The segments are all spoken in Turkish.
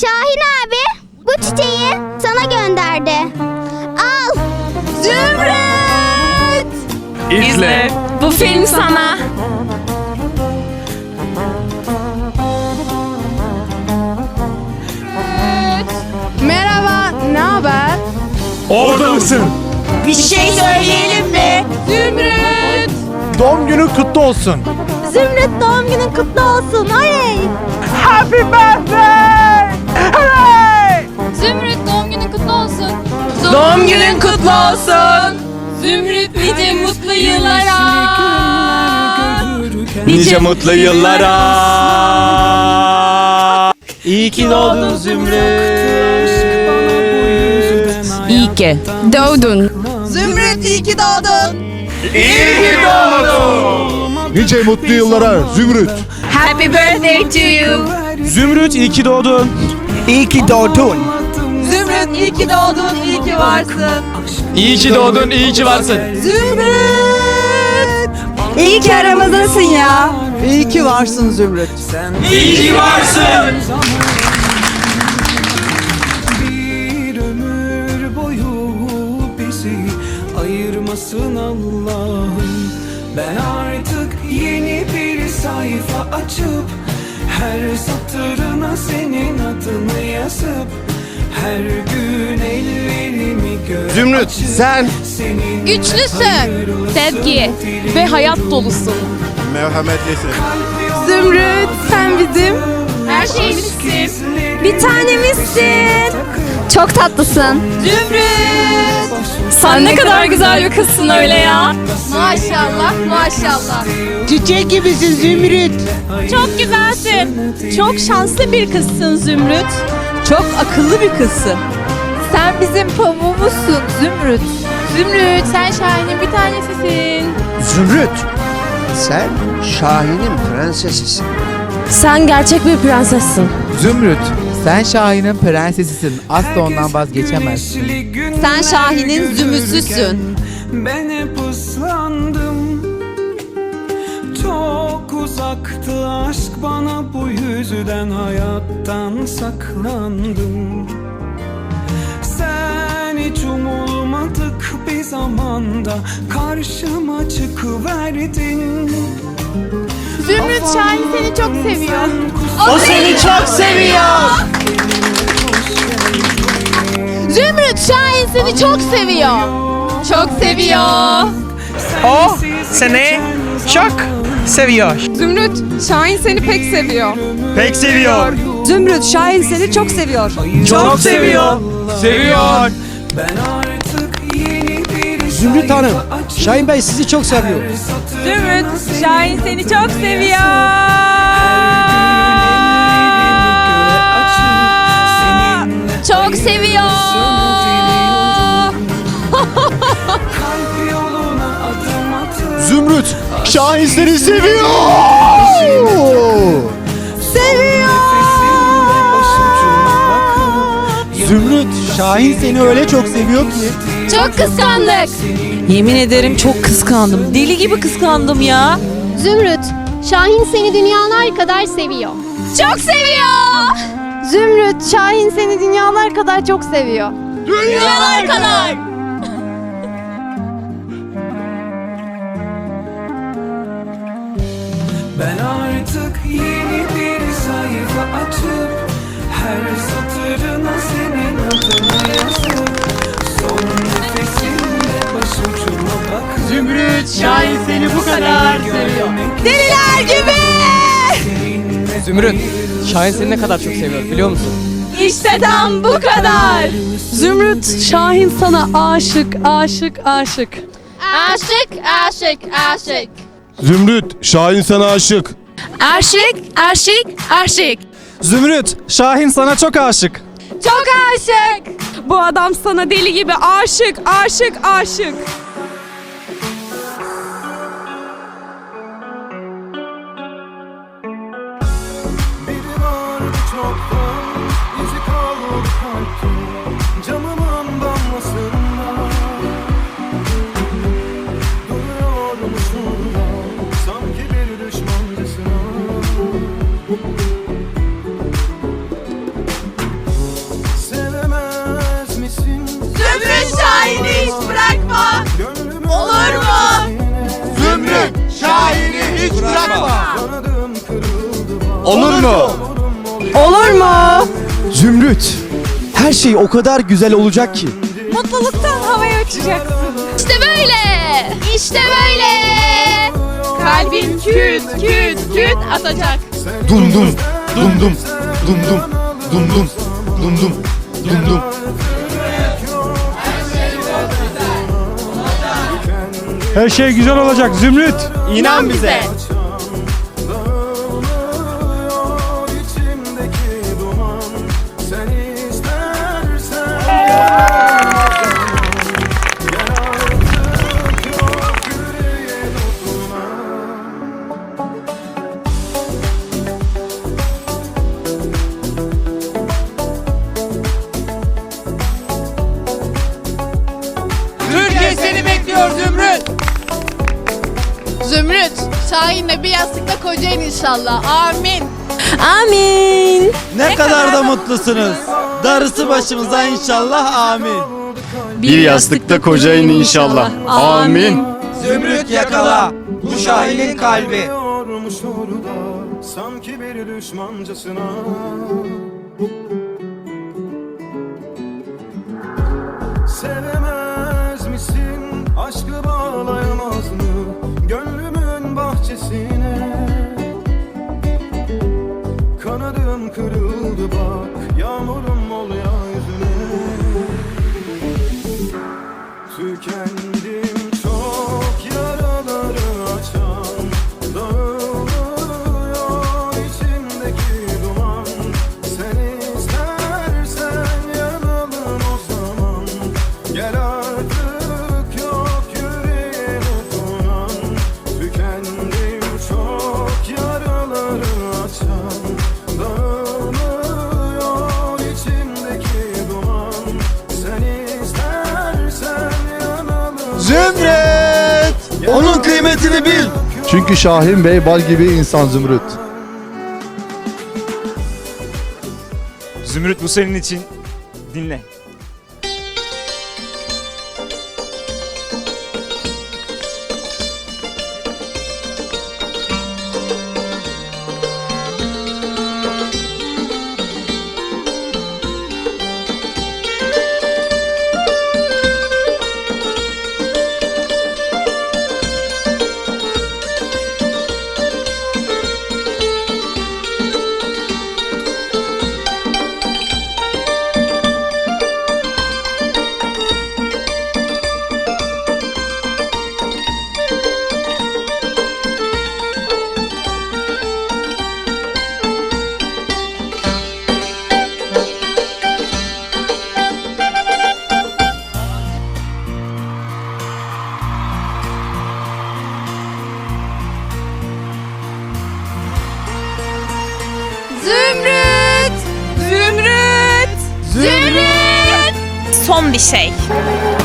Şahin abi bu çiçeği sana gönderdi. Al. Zümrüt! İzle. Bu film sana. Merhaba, ne haber? Orada mısın? Bir şey söyleyelim mi? Zümrüt. Doğum günün kutlu olsun. Zümrüt doğum günün kutlu olsun. Oley! Zümrüt Doğum günün kutlu olsun. Zümrüt nice mutlu yıllara. Nice mutlu yıllara. İyi ki doğdun Zümrüt. İyi ki doğdun. Zümrüt iyi ki doğdun. Nice mutlu yıllara Zümrüt. Happy birthday to you. Zümrüt iyi ki doğdun. İyi ki doğdun. Zümrüt iyi ki doğdun, iyi ki varsın. İyi ki doğdun, iyi ki varsın. Zümrüt! İyi ki aramızdasın ya. İyi ki varsın Zümrüt. İyi ki varsın. bir ömür boyu bizi ayırmasın Allah'ım Ben artık yeni bir sayfa açıp Her satırına senin adını yazıp Her gün ellerimi göğe Zümrüt sen senin Güçlüsün. Sevgi ve hayat dolusun. merhametlisin. Zümrüt sen bizim Her şeyimizsin. bir tanemizsin. Çok tatlısın. Zümrüt. Sen ne kadar güzel bir kızsın öyle ya. Maşallah maşallah. Çiçek gibisin Zümrüt. Çok güzelsin. Çok şanslı bir kızsın Zümrüt. Çok akıllı bir kızsın. Sen bizim pamuğumuzsun Zümrüt. Zümrüt sen Şahin'in bir tanesisin. Zümrüt sen Şahin'in prensesisin. Sen gerçek bir prensessin. Zümrüt, sen Şahin'in prensesisin. Asla ondan vazgeçemezsin. Sen Şahin'in zümrüsüsün. Ben hep ıslandım Çok uzaktı aşk bana bu yüzden hayattan saklandım Sen hiç umulmadık bir zamanda karşıma çıkıverdin Zümrüt Şahin seni çok seviyor. O seni çok seviyor Zümrüt Şahin seni çok seviyor. Çok seviyor. O seni çok seviyor Zümrüt, Şahin seni pek seviyor. Pek seviyor. Zümrüt, Şahin seni çok seviyor. Çok seviyor. Seviyor. Ben artık yeni bir Zümrüt Hanım, Şahin Bey sizi çok seviyor. Zümrüt, Şahin seni çok seviyor. Çok seviyor. Zümrüt Şahin seni seviyor. Zümrüt, Şahin seni öyle çok seviyor ki. Çok kıskandık. Yemin ederim çok kıskandım. Deli gibi kıskandım ya. Zümrüt, Şahin seni dünyalar kadar seviyor. Çok seviyor. Zümrüt, Şahin seni dünyalar kadar çok seviyor. Dünyalar kadar. Ben artık yeni bir sayfa açıp Her satırına senin adını yazıp Son nefesimde başucuma bakıp Zümrüt Şahin. Rüzgar gibi. Zümrüt, Şahin seni ne kadar çok seviyor biliyor musun? İşte tam bu kadar. Zümrüt, Şahin sana aşık, aşık, aşık. Aşık, aşık, aşık. Zümrüt, Şahin sana aşık. Aşık, aşık, aşık. Zümrüt, Şahin sana çok aşık. Çok aşık. Bu adam sana deli gibi aşık, aşık, aşık. Bırakma. Olur mu? Olur mu? Zümrüt, her şey o kadar güzel olacak ki. Mutluluktan havaya uçacaksın. İşte böyle. İşte böyle. Kalbin küt küt küt atacak. Dum dum, dum dum, dum dum, dum dum, dum dum, dum dum. Her şey güzel olacak Zümrüt. İnan bize. Yastıkta kocayın inşallah. Amin. Amin. Ne kadar da mutlusunuz. Darısı başımıza inşallah amin. Bir yastıkta kocayın inşallah. Amin. Zümrüt yakala. Bu Şahin'in kalbi. Sanki bir düşmancasına Sevemez kıymetini bil. Çünkü Şahin Bey bal gibi insan Zümrüt. Zümrüt bu senin için. Dinle. Son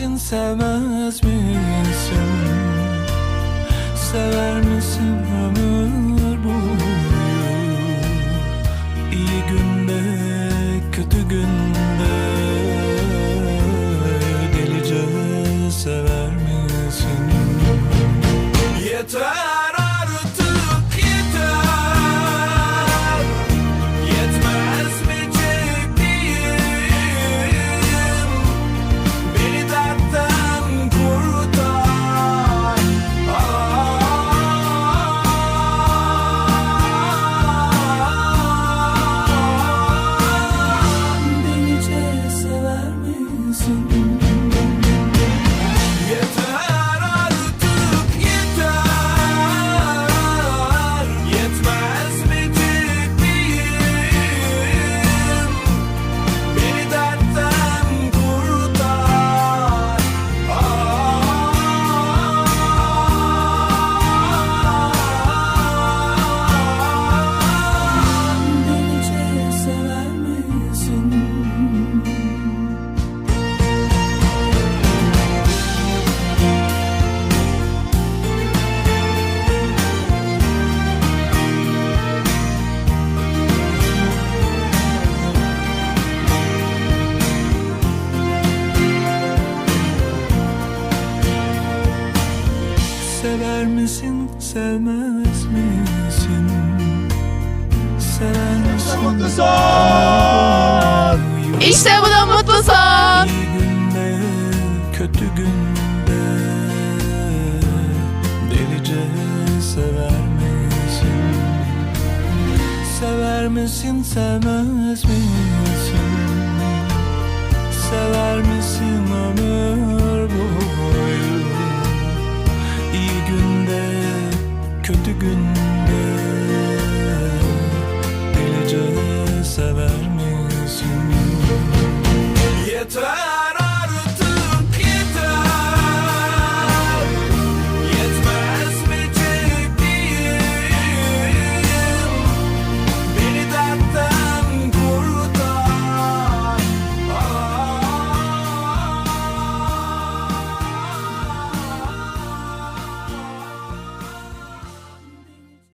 misin sevmez misin? Sevmez misin, sevmez misin? Sever misin? Mutlu son! İşte bu da mutlu son. İyi günde, kötü günde Delice sever misin? Sever misin, sevmez misin? Sever misin ömür günde Delice sever misin? Yeter